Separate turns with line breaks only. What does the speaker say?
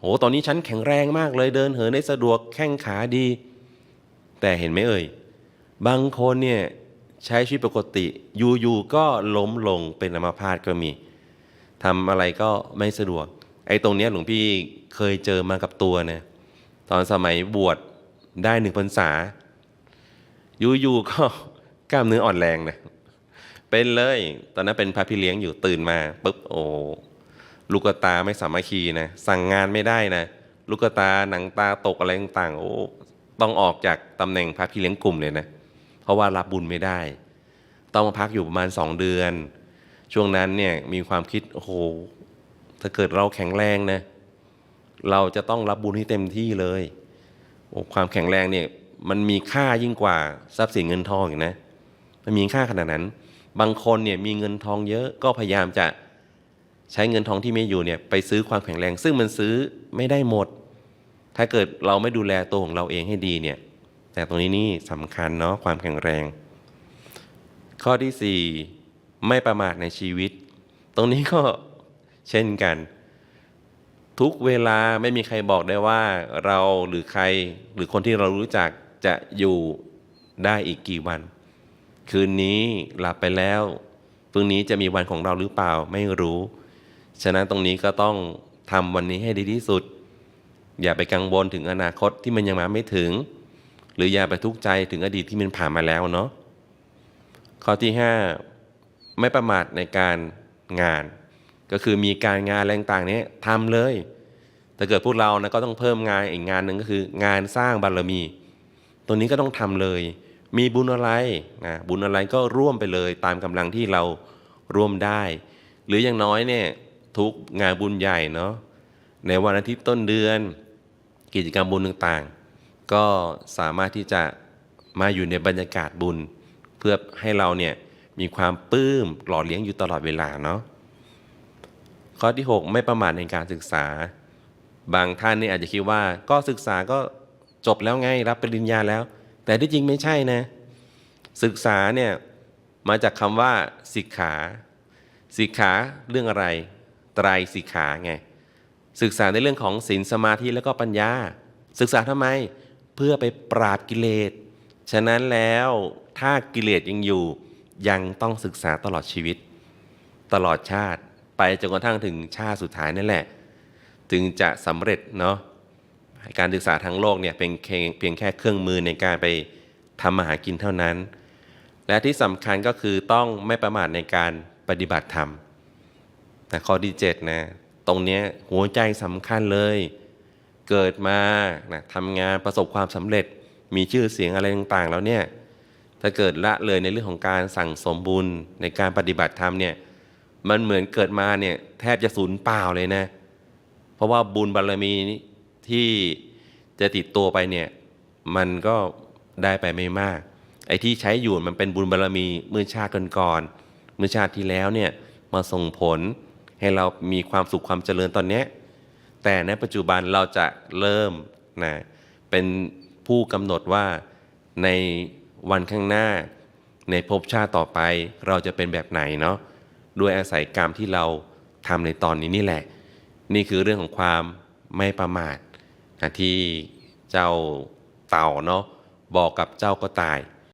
โหตอนนี้ฉันแข็งแรงมากเลยเดินเหินได้สะดวกแข้งขาดี แต่เห็นไหมเอ่ย บางคนเนี่ยใช้ชีวิตปกติอยู่ๆก็ล้มลงเป็นอัมพาตก็มีทำอะไรก็ไม่สะดวก ไอ้ตรงนี้หลวงพี่เคยเจอมากับตัวนะตอนสมัยบวชได้หนึ่งพรรษา อยู่ๆก็กล้ามเนื้ออ่อนแรงนะเป็นเลย ตอนนั้นเป็นพระพี่เลี้ยงอยู่ตื่นมาปุ๊บโอ้ ลูกตาไม่สามัคคีนะ สั่งงานไม่ได้นะ ลูกตาหนังตาตกอะไรต่างๆโอ้ต้องออกจากตำแหน่งพระพี่เลี้ยงกลุ่มเลยนะ เพราะว่ารับบุญไม่ได้ ต้องมาพักอยู่ประมาณสองเดือน ช่วงนั้นเนี่ยมีความคิดโอ้โหถ้าเกิดเราแข็งแรงนะเราจะต้องรับบุญให้เต็มที่เลยโอ้ความแข็งแรงเนี่ยมันมีค่ายิ่งกว่าทรัพย์สินเงินทองอีกนะมันมีค่าขนาดนั้น บางคนเนี่ยมีเงินทองเยอะก็พยายามจะ ใช้เงินทองที่ไม่อยู่เนี่ยไปซื้อความแข็งแรง ซึ่งมันซื้อไม่ได้หมด ถ้าเกิดเราไม่ดูแลตัวของเราเองให้ดีเนี่ยแต่ตรงนี้นี่สำคัญเนาะความแข็งแรง ข้อที่ 4 ไม่ประมาทในชีวิต ตรงนี้ก็เช่นกัน ทุกเวลาไม่มีใครบอกได้ว่าเราหรือใครหรือคนที่เรารู้จักจะอยู่ได้อีกกี่วัน คืนนี้หลับไปแล้วพรุ่งนี้จะมีวันของเราหรือเปล่าไม่รู้ ฉะนั้นตรงนี้ก็ต้องทำวันนี้ให้ดีที่สุด อย่าไปกังวลถึงอนาคตที่มันยังมาไม่ถึง หรืออย่าไปทุกข์ใจถึงอดีตที่มันผ่านมาแล้วเนาะข้อที่ 5 ไม่ประมาทในการงาน ก็คือมีการงานอะไรต่างเนี้ยทำเลยถ้าเกิดพวกเรานะก็ต้องเพิ่มงานอีกงานหนึ่งก็คือ งานสร้างบารมี ตัวนี้ก็ต้องทำเลย มีบุญอะไรนะบุญอะไรก็ร่วมไปเลยตามกำลังที่เราร่วมได้ หรืออย่างน้อยเนี่ย ทุกงานบุญใหญ่เนาะในวันอาทิตย์ต้นเดือน กิจกรรมบุญต่างๆ ก็สามารถที่จะมาอยู่ในบรรยากาศบุญ เพื่อให้เราเนี่ยมีความปลื้มหล่อเลี้ยงอยู่ตลอดเวลาเนาะข้อที่ 6 ไม่ประมาทในการศึกษา บางท่านนี่อาจจะคิดว่าก็ศึกษาก็จบแล้วไงรับปริญญาแล้ว แต่ที่จริงไม่ใช่นะ ศึกษาเนี่ยมาจากคำว่าสิกขา สิกขาเรื่องอะไร ไตรสิกขาไงศึกษาในเรื่องของศีลสมาธิแล้วก็ปัญญา ศึกษาทำไมเพื่อไปปราบกิเลสฉะนั้นแล้วถ้ากิเลสยังอยู่ยังต้องศึกษาตลอดชีวิต ตลอดชาติไปจนกระทั่งถึงชาติสุดท้ายนั่นแหละ ถึงจะสำเร็จเนาะการศึกษาทั้งโลกเนี่ยเป็นเพียงเพียงแค่เครื่องมือในการไปทำมาหากินเท่านั้น และที่สำคัญก็คือต้องไม่ประมาทในการปฏิบัติธรรม นะข้อที่7นะตรงเนี้ยหัวใจสำคัญเลย เกิดมานะทำงานประสบความสำเร็จ มีชื่อเสียงอะไรต่างๆ แล้วเนี่ยถ้าเกิดละเลยในเรื่องของการสั่งสมบุญในการปฏิบัติธรรมเนี่ยมันเหมือนเกิดมาเนี่ยแทบจะสูญเปล่าเลยนะ เพราะว่าบุญบารมีที่จะติดตัวไปเนี่ยมันก็ได้ไปไม่มาก ไอ้ที่ใช้อยู่มันเป็นบุญบารมีเมื่อชาติก่อนๆเมื่อชาติที่แล้วเนี่ยมาส่งผล ให้เรามีความสุขความเจริญตอนนี้ แต่ในปัจจุบันเราจะเริ่มนะเป็นผู้กำหนดว่าในวันข้างหน้า ในภพชาติต่อไปเราจะเป็นแบบไหนเนาะด้วยอาศัยกรรมที่เราทำในตอนนี้นี่แหละ นี่คือเรื่องของความไม่ประมาทนะที่เจ้าเต่าเนาะบอกกับเจ้าก็ตาย